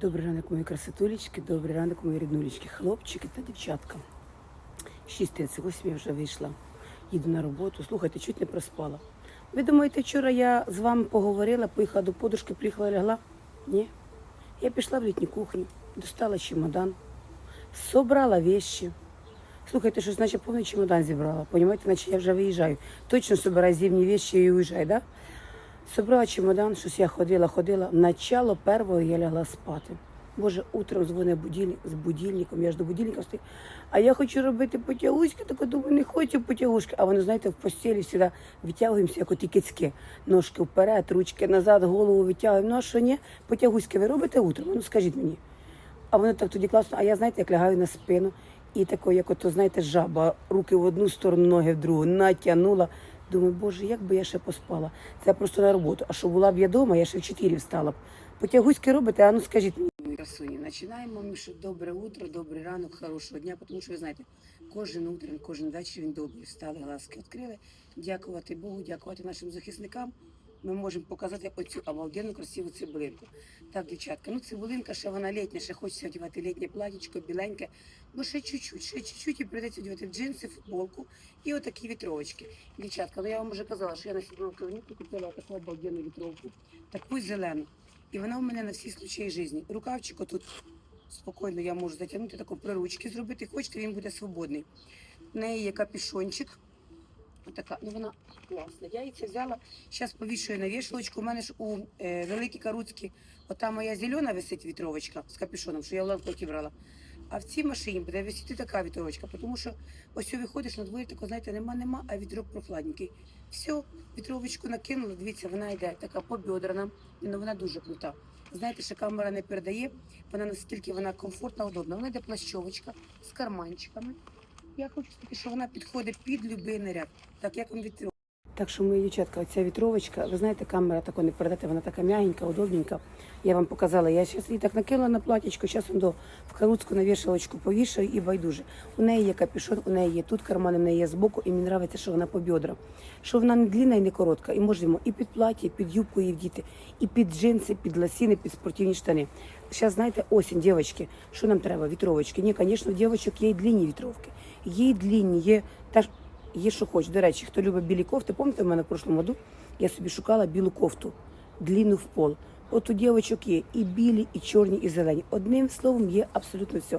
Добрий ранок, мої красотулечки, добрий ранок, мої ріднулечки, хлопчики та дівчатка. 6.38 я вже вийшла, їду на роботу. Слухайте, чуть не проспала. Ви думаєте, вчора я з вами поговорила, поїхала до подушки, приїхала лягла? Ні. Я пішла в літню кухню, достала чемодан, собрала вещи. Слухайте, що значить повний чемодан зібрала. Понімаєте, наче я вже виїжджаю. Точно собираю зимні вещи і уїжджаю, да? Собрала чемодан, щось я ходила, ходила. Начало першого я лягла спати. Боже, утром дзвонить будильник з будильником, я ж до будильника стою. А я хочу робити потягушки, так думаю, не хочу потягушки. А вони, знаєте, в постелі завжди витягуємося, як оті кицьки. Ножки вперед, ручки назад, голову витягуємо. Ну а що ні? Потягуськи ви робите утром? Ну скажіть мені. А воно так тоді класно. А я, знаєте, як лягаю на спину і тако, як ото, знаєте, жаба, руки в одну сторону, ноги в другу, натягнула. Думаю, боже, як би я ще поспала. Це просто на роботу. А що була б я вдома, я ще в 4 встала б. Потягуськи робите, а ну скажіть мені. Красуні, починаємо що добре утро, добрий ранок, хорошого дня, тому що ви знаєте, кожен утрень, кожен вечір він добрий. Встали, глазки відкрили. Дякувати Богу, дякувати нашим захисникам. Ми можемо показати оцю обалденну красиву цибулинку. Так, дівчатка, ну цибулинка ще вона літня, ще хочеться одягати літнє платічко, біленьке. Ну ще чуть-чуть, ще чуть-чуть і прийдеться одягати джинси, футболку і отакі вітровочки. Дівчатка, ну я вам вже казала, що я на клініку купила таку обалденну вітровку, таку зелену. І вона у мене на всі случаї житті. Рукавчик отут спокійно я можу затягнути, таку приручки зробити. Хочете, він буде свободний. В неї є капюшончик. Отака, ну вона класна. Я її це взяла, зараз повішую на вішалочку. У мене ж у е, великій каруцькі, ота моя зелена висить вітровочка з капюшоном, що я в лавкоті брала. А в цій машині буде висіти така вітровочка, тому що ось виходиш на дворі, тако, знаєте, нема, нема, а вітрок прохладненький. Все, вітровочку накинула, дивіться, вона йде така побідрана, ну вона дуже крута. Знаєте, що камера не передає, вона настільки вона комфортна, удобна. Вона йде плащовочка з карманчиками. Я хочу сказати, що вона підходить під будь-який наряд, так як він вітровочка. Так що, мої дівчатка, оця вітровочка, ви знаєте, камера тако не передати, вона така м'ягенька, удобненька. Я вам показала, я зараз її так накинула на платічко, зараз до в каруцьку на вішалочку повішаю і байдуже. У неї є капюшон, у неї є тут кармани, в неї є збоку, і мені подобається, що вона по бедра. Що вона не длинна і не коротка. І можемо і під плаття, і під юбку її вдіти, і під джинси, під лосіни, під спортивні штани. Зараз, знаєте, осінь, дівчатки, що нам треба? Вітровочки. Ні, звісно, в дівчаток є і длинні вітровки. Є і є та Є що хоч. До речі, хто любить білі кофти, пам'ятаєте, в мене в прошлому году я собі шукала білу кофту, длинну в пол. От у дівчаток є і білі, і чорні, і зелені. Одним словом, є абсолютно все.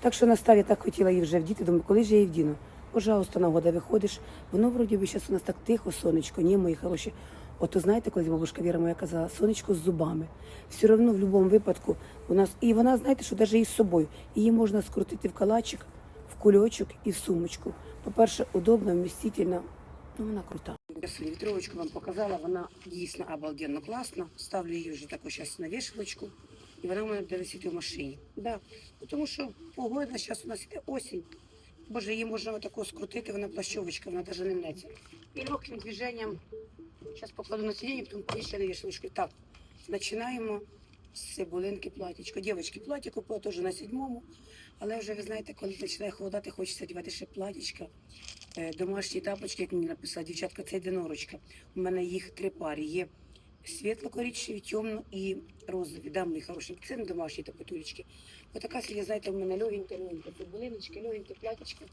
Так що настав, я так хотіла її вже вдіти, думаю, коли ж я її вдіну? Пожалуйста, нагода виходиш. Воно вроді би зараз у нас так тихо, сонечко, ні, мої хороші. Ото знаєте, коли бабушка Віра моя казала, сонечко з зубами. Все одно в будь-якому випадку у нас. І вона, знаєте, що навіть із собою. Її можна скрутити в калачик, в кульочок і в сумочку. По-перше, удобно, вмістительно, ну вона крута. Вітровочку вам показала, вона дійсно обалденно класна. Ставлю її вже таку зараз на вішалочку. І вона в мене буде висіти в машині. Да. Ну, Тому що погода, зараз у нас іде осінь. Боже, її можна отако скрутити, вона плащовочка, вона навіть не мнеться. І легким движенням, зараз покладу на сидіння, потім повішу на вішалочку. Так, починаємо з цибулинки платічко. Дівчатки, платі купила теж на сідьмому, але вже ви знаєте, коли починає холодати, хочеться одягати ще платічка. Е, Домашні тапочки, як мені написала, дівчатка, це єдинорочка. У мене їх три пари. Є світло-коричневі, темно і розові. Да, мої хороші. Це не домашні тапотулечки. Отака сьогодні, знаєте, у мене легенька, легенька цибулиночки, легеньке платічко.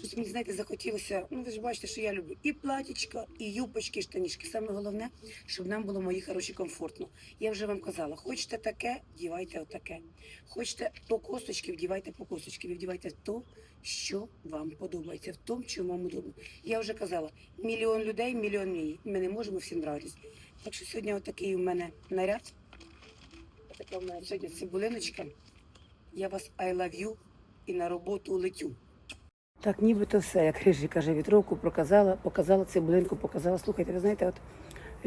Щось мені, знаєте, захотілося. Ну, ви ж бачите, що я люблю і платічка, і юбочки, і штанішки. Саме головне, щоб нам було мої хороші комфортно. Я вже вам казала, хочете таке, вдівайте отаке. Хочете по косточки, вдівайте по косточки. Вдівайте то, що вам подобається, в тому, що вам удобно. Я вже казала, мільйон людей, мільйон мрій. Ми не можемо всім нравитись. Так що сьогодні отакий у мене наряд. Отака у мене сьогодні цибулиночка. Я вас I love you і на роботу летю. Так, нібито все, як Рижі каже, вітровку проказала, показала цибулинку, показала. Слухайте, ви знаєте, от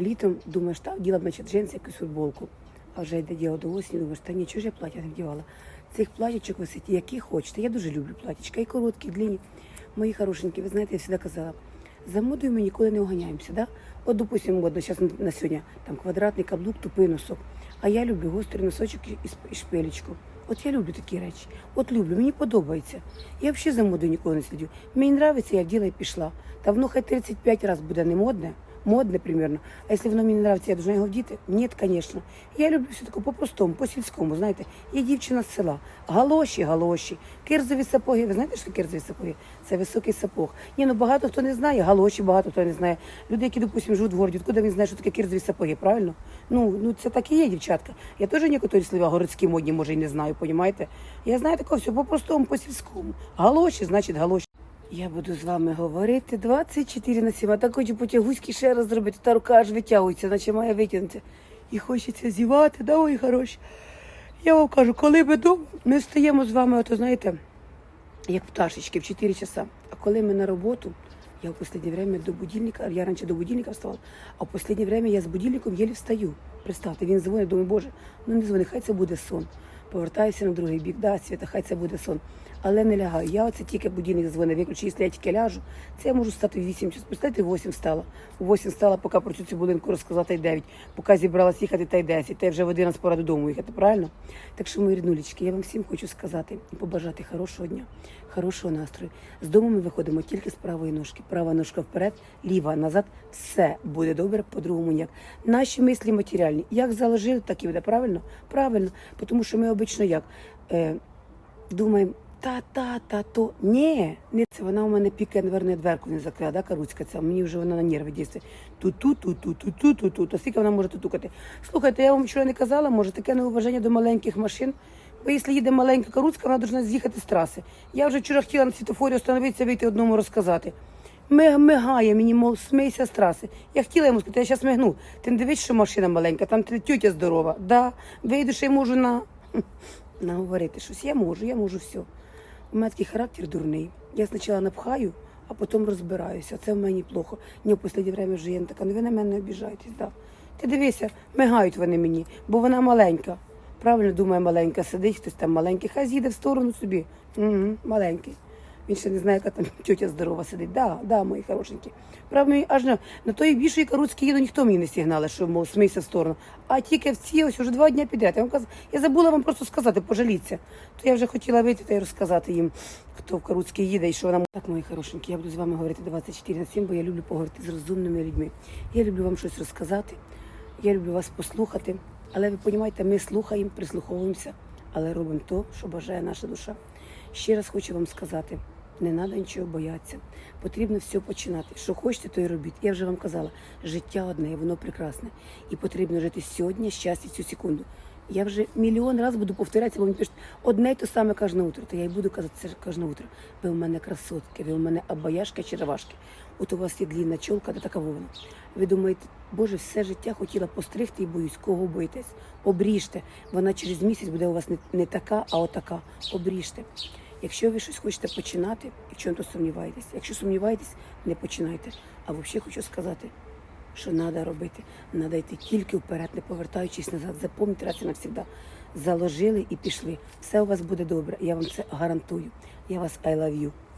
літом думаєш, та вділа б, джинси, якусь футболку. А вже йде діло до осені, думаєш, та нічого ж я плаття не вдівала. Цих платічок висить, які хочете. Я дуже люблю платічка, і короткі, і длинні. Мої хорошенькі, ви знаєте, я завжди казала, за модою ми ніколи не уганяємося, да? От, допустимо, модно зараз на сьогодні там квадратний каблук, тупий носок. А я люблю гострий носочок і шпилечку. От я люблю такі речі. От люблю, мені подобається. Я взагалі за модою ніколи не слідю. Мені подобається, я вділа і пішла. Та воно хай 35 разів буде не модне, модне, примерно. А якщо воно мені не нравиться, я должна його вдіти? Ні, звісно. Я люблю все таке по-простому, по-сільському, знаєте. Я дівчина з села. Галоші, галоші, кирзові сапоги. Ви знаєте, що кирзові сапоги? Це високий сапог. Ні, ну багато хто не знає, галоші багато хто не знає. Люди, які, допустимо, живуть в городі, откуда він знає, що таке кирзові сапоги, правильно? Ну, ну це так і є, дівчатка. Я теж некоторі слова городські модні, може, і не знаю, понімаєте? Я знаю такого все по-простому, по-сільському. Галоші, значить, галоші. Я буду з вами говорити 24 на 7. А так хочу потягуськи ще раз зробити, та рука аж витягується, наче має витягнути. І хочеться зівати, да, ой, хороші. Я вам кажу, коли ми ми встаємо з вами, ото знаєте, як пташечки в 4 часа. А коли ми на роботу, я в останнє время до будильника, я раніше до будильника вставала, а в останнє время я з будильником єлі встаю. Представте, він дзвонить, думаю, боже, ну не дзвони, хай це буде сон. Повертаюся на другий бік, да, свята, хай це буде сон. Але не лягаю. Я оце тільки будильник дзвонить, виключу, якщо я тільки ляжу, це я можу стати 8 часов. Представте, 8 встала. 8 встала, поки про цю цибулинку розказала, та й 9. Поки зібралась їхати, та й 10. Та й вже в 11 пора додому їхати, правильно? Так що, мої ріднулечки, я вам всім хочу сказати і побажати хорошого дня, хорошого настрою. З дому ми виходимо тільки з правої ножки. Права ножка вперед, ліва назад. Все буде добре, по-другому ніяк. Наші мислі матеріальні. Як заложили, так і буде. Правильно? Правильно. Тому що ми обично як? Е, думаємо, та-та-та-то. Ні, не це вона у мене піке, наверное, дверку не закрила, да, Каруцька ця. Мені вже вона на нерви дійсно. Ту-ту-ту-ту-ту-ту-ту. А скільки вона може тут тукати? Слухайте, я вам вчора не казала, може, таке неуваження до маленьких машин. Бо якщо їде маленька Каруцька, вона повинна з'їхати з траси. Я вже вчора хотіла на світофорі остановитися, вийти одному розказати. Мигає мені, мов, смійся з траси. Я хотіла йому сказати, я зараз мигну. Ти не дивись, що машина маленька, там ти тютя здорова. Да, вийду, що я можу на... наговорити щось. Я можу, я можу все. У мене такий характер дурний. Я спочатку напхаю, а потім розбираюся. Це в мені плохо. Ні, в останнє время вже є така, ну ви на мене обіжаєтесь. Да. Ти дивися, мигають вони мені, бо вона маленька. Правильно думає, маленька сидить, хтось там маленький, хай з'їде в сторону собі. Угу, маленький. Він ще не знає, яка там тетя здорова сидить. Да, да, мої хорошенькі. Правда, аж на, на тої більшої каруцькій їду ніхто мені не сигнали, що мов смійся в сторону. А тільки в ці ось уже два дні підряд. Я вам каз... я забула вам просто сказати, пожаліться. То я вже хотіла вийти та й розказати їм, хто в Каруцький їде і що вона так, мої хорошенькі. Я буду з вами говорити 24 на 7, бо я люблю поговорити з розумними людьми. Я люблю вам щось розказати. Я люблю вас послухати. Але ви розумієте, ми слухаємо, прислуховуємося, але робимо то, що бажає наша душа. Ще раз хочу вам сказати. Не треба нічого боятися. Потрібно все починати. Що хочете, то й робіть. Я вже вам казала, життя одне, і воно прекрасне. І потрібно жити сьогодні, щастя, цю секунду. Я вже мільйон разів буду повторятися, бо мені пишуть одне й те саме кожне утро. То я й буду казати це кожне утро. Ви у мене красотки, ви у мене обаяшки, черевашки. От у вас є длінна чолка, да така вовна. Ви думаєте, Боже, все життя хотіла постригти і боюсь, кого боїтесь? Обріжте. Вона через місяць буде у вас не, не така, а отака. Обріжте. Якщо ви щось хочете починати, в чому то сумніваєтесь. Якщо сумніваєтесь, не починайте. А взагалі хочу сказати, що треба робити. Треба йти тільки вперед, не повертаючись назад. Запам'ятайте раз і навсегда. Заложили і пішли. Все у вас буде добре. Я вам це гарантую. Я вас I love you.